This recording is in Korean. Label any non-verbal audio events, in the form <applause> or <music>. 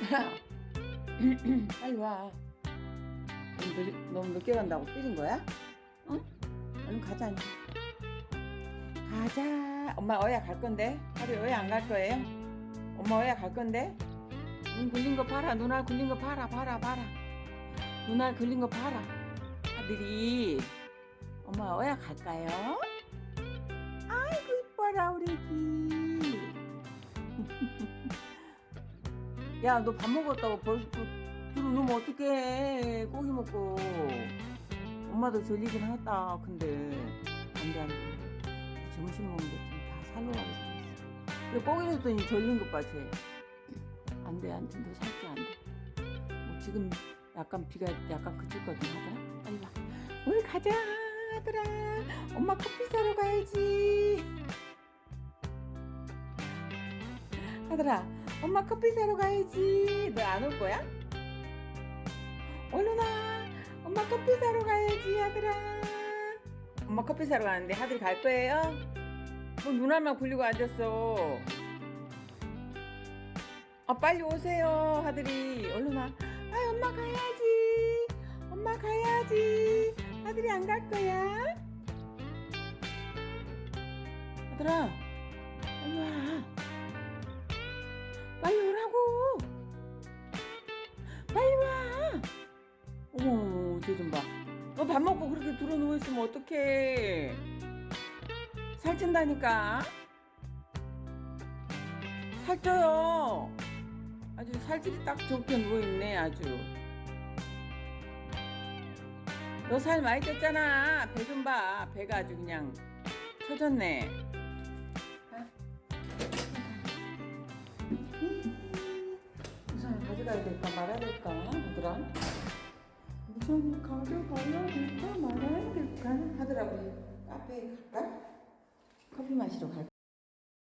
아들아 <laughs> 빨리 와 너무, 늦, 너무 늦게 간다고 삐진 거야? 응? 얼른 가자 이제 가자 엄마 어야 갈 건데 하루 어야 안 갈 거예요? 엄마 어야 갈 건데? 눈 굴린 거 봐라 눈알 굴린 거 봐라 봐라 봐라 눈알 굴린 거 봐라 아들이 엄마 어야 갈까요? 야 너 밥 먹었다고 벌써 또 들어놓으면 어떡해. 고기 먹고. 엄마도 졸리긴 하다 근데. 안돼 안돼. 점심 먹는 게다 살로 가게 생겼어. 근데 고기 줬더니 졸린 것봐 쟤 안돼 안돼. 너 살게 안돼. 뭐 지금 약간 비가 약간 그쳤거든 하더라 빨리 와. 오늘 가자 하더라 엄마 커피 사러 가야지. 하더라 엄마 커피 사러 가야지. 너 안 올 거야? 얼른 와 엄마 커피 사러 가야지 하더라. 엄마 커피 사러 가는데 하들이 갈 거예요? 뭐 눈알만 굴리고 앉았어. 아 빨리 오세요 하들이. 얼른 와 아 엄마 가야지. 엄마 가야지. 하들이 안 갈 거야? 하들아 어머 쟤좀 봐. 너 밥 먹고 그렇게 들어 누워 있으면 어떡해? 살찐다니까. 살쪄요. 아주 살질이 딱 좋게 누워 있네 아주. 너 살 많이 쪘잖아. 배 좀 봐. 배가 아주 그냥 처졌네. 우선 가져가야 될까 말아야 될까 하더 라. 우선 가져가야 될까 말아야 될까 하더라고. 카페에 갈까? 커피 마시러 갈까?